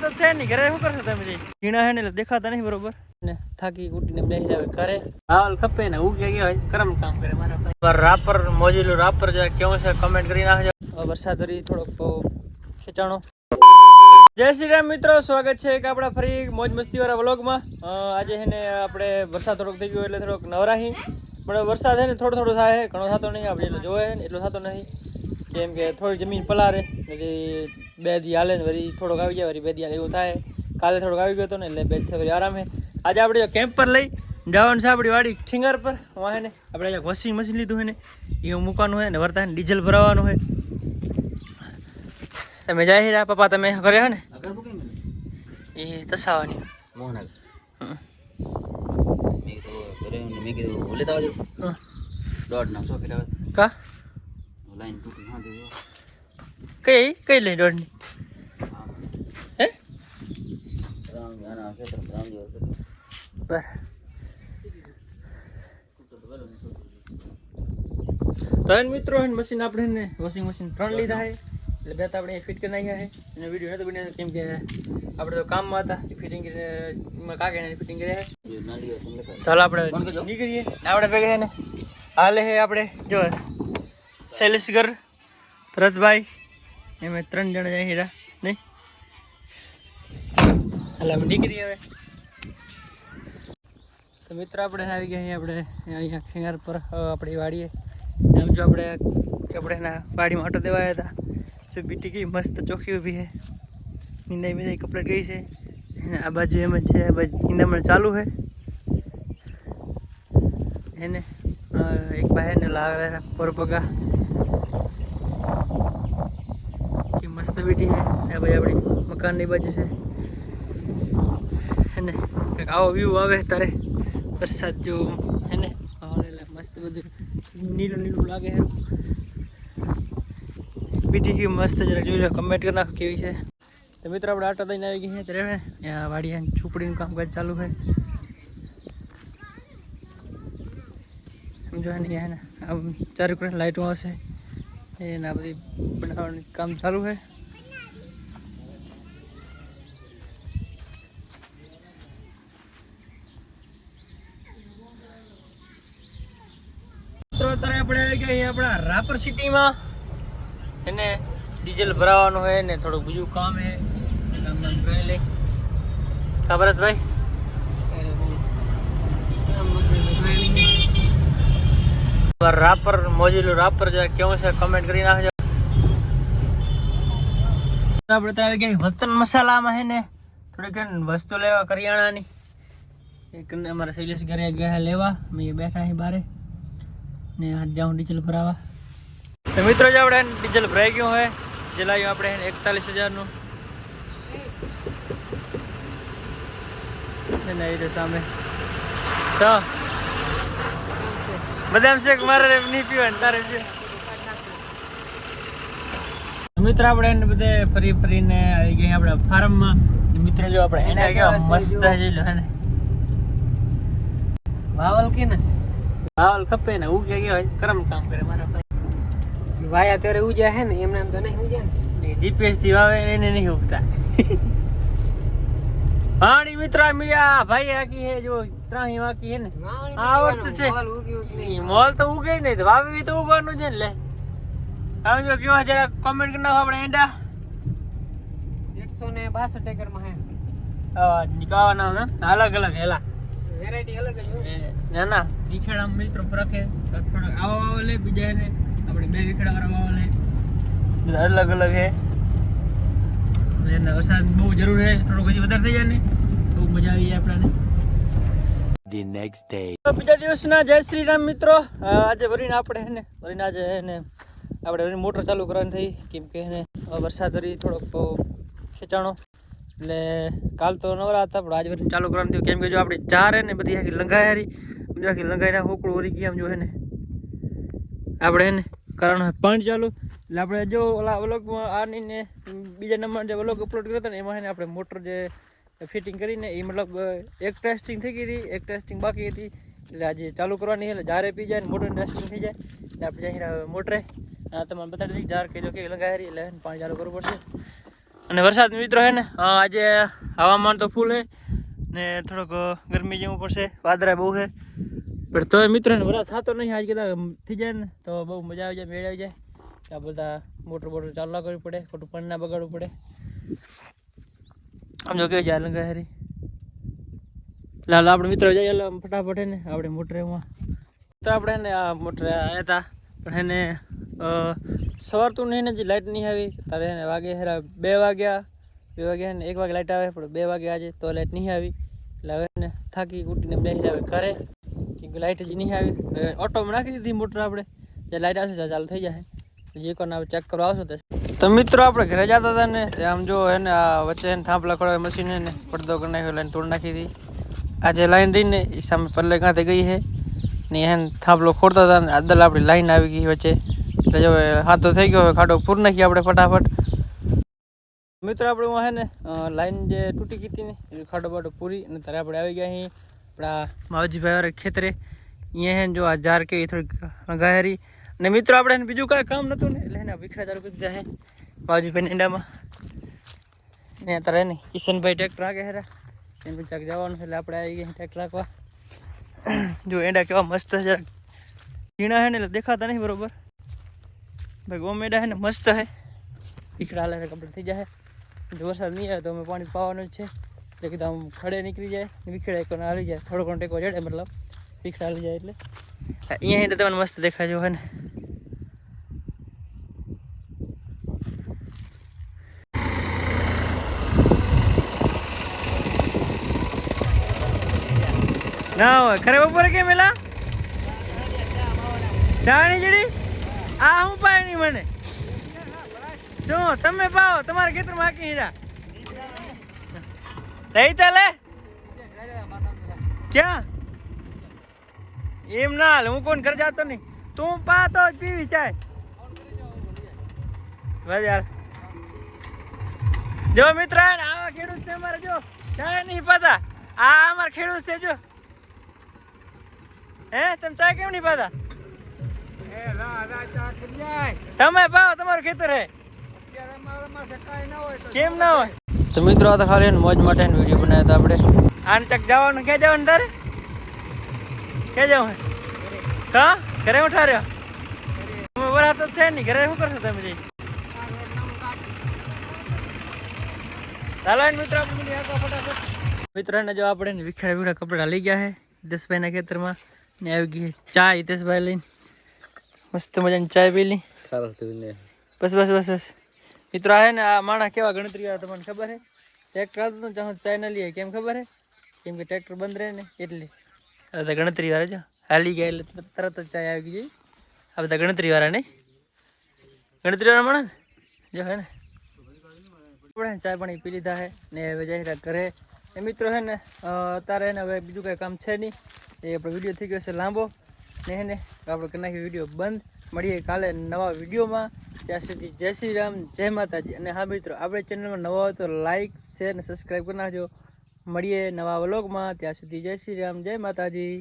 દેખાતો છે નહીં. ઘરે શું કરશો તમે જઈ ઝીણા હે ને એટલે દેખાતા નહીં બરોબર. ને થાકી કૂટીને બેસી જાવે ઘરે. હાલ ખપે ને ઉગે ગયા હોય? કરમ કામ કરે મારા રાપર મોજીલું રાપર જરા કેવું છે કમેન્ટ કરી નાખજો. વરસાદ વરી થોડોક ખેંચાણો. જય શ્રી રામ મિત્રો સ્વાગત છે એક આપણા ફરી મોજ મસ્તી વાળા વ્લોગમાં આજે છે ને આપણે વરસાદ થોડોક થઈ ગયો એટલે થોડોક નવરાહી. પણ વરસાદ છે ને થોડો થોડો થાય ઘણો થતો નહીં આપણે એટલો જોવે ને એટલો થતો નહીં કેમ કે થોડી જમીન પલારે વળી બે દી હાલે ને વળી થોડોક આવી જાય વળી બે દી હાલે એવું થાય. કાલે થોડોક આવી ગયો હતો ને એટલે બે દી વળી આરામ આજે આપણે કેમ્પ પર લઈ જવાનું છે આપણી વાડી ઠીંગર પર. વાહે ને આપણે અહીંયા વોશિંગ મશીન લીધું હોય ને એ મૂકવાનું હોય ને વર્તા ડીઝલ ભરાવાનું હોય તમે જાય રહ્યા પપ્પા તમે ઘરે હે ને? એ તસાવાની. મોહનલ. મેં કીધું ઘરે મેં કીધું ભૂલે લેતા આવજો. દોઢ નાખશો કે કા? લાઈન તૂટી હા દેજો. કઈ કઈ લઈ દોડની? હે? ત્રણ મિત્રો મશીન આપણે વોશિંગ મશીન ત્રણ લીધા છે. એટલે બે તો આપણે ફિટ કરી નાખ્યા છે. અને વીડિયો નતો બની કેમ કે આપણે તો કામમાં હતા. ફિટિંગ કરીને કાકે ફિટિંગ કર્યા ચાલો આપણે નીકળીએ. આપણે ભેગા ને હાલે છે આપણે, જો, શૈલેષગર, ભરતભાઈ. એમ ત્રણ જણા જાય હીરા નહીં? હાલ આપણે નીકળીએ હવે. તો મિત્રો આપણે આવી ગયા આપણે અહીંયા ખેંગાર પર આપણી વાડીએ. એમ જો આપણે આપણે એના વાડીમાં આટો દેવા આવ્યા હતા. જો બીટી ગઈ મસ્ત ચોખ્ખી ઊભી છે. નિંદાઈ મિંદાઈ કપલેટ ગઈ છે. અને આ બાજુ એમ જ છે, આ બાજુ નિંદામણ ચાલુ છે. એને એક પાસે ને લાવે પર પગા કે મસ્ત વીટી છે. આ ભાઈ આપણી મકાનની બાજુ છે. એને કંઈક આવો વ્યૂ આવે તારે. વરસાદ જેવું. હે ને મસ્ત બધું નીલું નીલું લાગે બીટી કેવી મસ્ત જરા જોઈ લો કમેન્ટ કરી નાખો કેવી છે. તો મિત્રો, આપણે આટો દઈને આવી છે ત્યારે ત્યાં વાડી ઝૂંપડીનું કામકાજ ચાલુ છે. સમજો ને? આમ ચારે લાઇટો આવશે એના બધી બનાવવાનું કામ ચાલુ છે. એને ડીઝલ ભરાવાનું હોય ને થોડુંક બીજું કામ છે. કામ કરી જ ભાઈ રાપર મોજીલું રાપર જરા કેવું છે? કમેન્ટ કરી નાખજો. આપણે તો આવી ગયા વતન મસાલામાં છે ને? થોડીક વસ્તુ લેવા, કરિયાણાની. એક અમારા શૈલેષ ઘરે ગયા લેવા. અમે બેઠા અહીં બારે. ને જાઉં ડીઝલ ભરાવા. તો મિત્રો, જે આપણે ડીઝલ ભરાઈ ગયું હોય જે લાવ્યું આપણે એકતાલીસ હજારનું. સામે. તો બદામ શેક મારે નહીં પીવાનું તારે પીવું મિત્ર આપણે એને બધે ફરી ફરીને આવી ગયા આપણા ફાર્મમાં. મિત્ર જો આપણે એને કેવા મસ્ત જોઈ લો હે ને. વાવલ કે ને? વાવલ ખપે ને ઉગે ગયા કરમ કામ કરે મારા ભાઈ. વાયા અત્યારે ઉજ્યા હે ને એમને એમ તો નહીં ઉજ્યા ને. જીપીએસથી વાવે એને નહીં ઉગતા. પાણી મિત્રા મિયા ભાઈ આકી હે જો ત્રણ વાકી હે ને. આ વખત છે. મોલ ઉગ્યું કે નહીં. ઈ મોલ તો ઉગે નહીં તો વાવી તો ઉગવાનું છે ને લે. હવે જો કેવા જરા કોમેન્ટ કરી નાખો આપણે એંડા. એકસો ને બાસઠ એકરમાં હે. આવા નિકાવાના ને? અલગ અલગ હેલા. વેરાયટી અલગ જ ના ના. વિખેડા મિત્રો પ્રખે થોડાક આવા વાવા લે બીજા ને આપણે બે વિખેડા વાળા વાવા લે. બધા અલગ અલગ હે. એને વરસાદ બહુ જરૂર છે. થોડો પછી વધારે થઈ જાય ને બહુ મજા આવી જાય આપણાને. ધી નેક્સ્ટ ડે બીજા દિવસના જય શ્રી રામ મિત્રો. આજે વરીને આપણે હે ને વરીને આજે એને આપણે વરીને મોટર ચાલુ કરવાની થઈ. કેમ કે એને વરસાદ વરી થોડોક ખેંચાણો. એટલે કાલ તો નવરા હતા પણ આજે વરીને ચાલુ કરવાની થયું કેમ કે જો આપણી ચાર હે ને બધી આખી લંગાયારી બધી આખી લંગાઈને હોકળું વરી ગયા આમ જો હે ને. આપણે હે ને કારણ પાણી ચાલુ, એટલે આપણે જો ઓલા વ્લોગમાં આની ને બીજા નંબર જે વ્લોગ અપલોડ કર્યો હતો ને, એમાં આપણે મોટર જે ફિટિંગ કરીને એ મતલબ એક ટેસ્ટિંગ થઈ ગઈ હતી, એક ટેસ્ટિંગ બાકી હતી. એટલે આજે ચાલુ કરવાની એટલે જારે પી જાય ને મોટર ટેસ્ટિંગ થઈ જાય, એટલે આપણે જઈને મોટરે આ તમારે બતાડી દઈએ જાર કે જો કે લગાવી એટલે પાણી ચાલુ કરવું પડશે. અને વરસાદ મિત્રો હે ને આજે હવામાન તો ફૂલ હે ને થોડોક ગરમી જેવું પડશે વાદળા બહુ હે પણ તોય મિત્રો ને વરસાદ થતો નહીં, આજ કદાચ થઈ જાય ને, તો બહુ મજા આવી જાય મેળ આવી જાય આ બધા મોટર બોટર ચાલુ કરવી પડે, ખોટું પાણી ના બગાડવું પડે. આમ જો કેવી જાય લંગા હારી. લાલ, આપણે મિત્રો જઈએ એટલે ફટાફટ ને, આપણે મોટરેમાં તો આપણે ને આ મોટરે આવ્યા હતા પણ એને સવાર તો નહીં ને જે લાઇટ નહીં આવી. તારે એને વાગે હેરા બે વાગ્યા બે વાગ્યા ને એક વાગે લાઇટ આવે, પણ બે વાગે આજે તો લાઇટ નહીં આવી. એટલે હવે થાકી ઉઠીને બેસી આવે ઘરે. લાઇટ હજી નહીં આવી. ઓટોમાં નાખી દીધી મોટર આપણે. જે લાઇટ આવશે ચાલુ થઈ જાય જે કોને આપણે ચેક કરવા આવશો તો. મિત્રો, આપણે ઘરે જતા હતા ને આમ જો એને આ વચ્ચે એને થાંભલા ખોડાવે મશીન ને, પડદો કરી નાખ્યો, લાઈન તોડ નાખી હતી આ જે લાઈન રહીને એ સામે પલ્લે કાંતે ગઈ છે ને એને થાંભલો ખોડતા હતા ને, આદલ આપણી લાઈન આવી ગઈ વચ્ચે. એટલે જો હાથો થઈ ગયો, હવે ખાડો પૂર નાખીએ આપણે ફટાફટ. મિત્રો, આપણે હું હે ને લાઈન જે તૂટી ગઈ હતી ને એ ખાડો બાડો પૂરી અને ત્યારે આપણે આવી ગયા અહીં આપણા માવજીભાઈ વાળા ખેતરે. અહીંયા હે જો આ જાર કે થોડીક ગાયરી અને મિત્રો, આપણે બીજું કાંઈ કામ નહોતું ને, એટલે એને વિખરા ચાલુ કરી દીધા હે માવજીભાઈ ઈંડામાં. ને અત્યારે ને કિશનભાઈ ટ્રેક્ટર આગે હેરા. એને પછી ચાક જવાનું એટલે આપણે આવી ગયા ટ્રેક્ટર રાખવા. જો એંડા કેવા મસ્ત છે. ઝીણા હે ને, એટલે દેખાતા નહીં બરોબર. ભાઈ ગોમ એંડા હે ને, મસ્ત હે વિખરા હાલે કપડે થઈ જાય જો વરસાદ નહીં આવે તો અમે પાણી પાવાનું જ છે. એટલે કીધું ખડે નીકળી જાય વિખેડા એક હાલી જાય, થોડો ઘણો ટેકો જડે મતલબ પીખડા હાલી જાય એટલે. અહીંયા હેંડા તમને મસ્ત દેખાજો હે ને. ના હોય, ખરે બપોરે કેમ એલા? ચાણી જડી આ હું પાણી મને? શું તમે પાવો તમારા ખેતરમાં હાકી હીરા. લઈ તા લે. ક્યાં? એમ ના હાલ હું કોણ ઘર જાતો નહીં. તું પા તો પીવી ચાય. બસ યાર. જો મિત્ર આવા ખેડૂત છે અમારે જો. ચાય નહીં પાતા. આ અમારા ખેડૂત છે જો. હે તમે ચા કેમ નહીં પાતા? તમે પાવ તમારું ખેતર હે. કેમ ના હોય? તો મિત્રો આ તો ખાલી મોજ માટે વીડિયો બનાવ્યા હતા આપણે. આને ચક જવાનું ક્યાં જવાનું તારે? ક્યાં જવું હા ઘરે ઉઠા રહ્યો. તમે બરા તો છે નહીં ઘરે શું કરશો તમે જઈ? ચાલો મિત્રો મિત્રોને જો આપણે વિખેડા વિખેડા કપડા લઈ ગયા છે હિતેશભાઈના ખેતરમાં. ને આવી ગઈ ચા હિતેશભાઈ લઈને. મસ્ત મજાની ચાય પી લી. બસ બસ બસ બસ. મિત્રો, આ ને, આ માણસ કેવા ગણતરી વાળા તમને ખબર હે? ટ્રેક્ટર આવતું તો ચાહો ચાય ના લઈએ, કેમ ખબર હે? કેમ કે ટ્રેક્ટર બંધ રહે ને, એટલે. આ બધા ગણતરી વાળા જો, હાલી ગયા એટલે તરત જ ચાય આવી ગઈ. આ બધા ગણતરી વાળા ને ગણતરી વાળા માણસ? જો હે ને. આપણે પાણી પી લીધા હે ને હવે રહ્યા ઘરે. એ મિત્રો હે ને અત્યારે ને હવે બીજું કાંઈ કામ છે નહીં. એ આપણો વીડિયો થઈ ગયો છે લાંબો. ને હે ને, આપણે કરી નાખીએ વીડિયો બંધ. મળીએ કાલે નવા વિડીયોમાં. ત્યાં સુધી જય શ્રી રામ, જય માતાજી. અને હા મિત્રો, આપણે ચેનલમાં નવા હોય તો લાઇક શેર અને સબસ્ક્રાઈબ કરી નાખજો. મળીએ નવા વ્લોગમાં ત્યાં સુધી જય શ્રી રામ, જય માતાજી.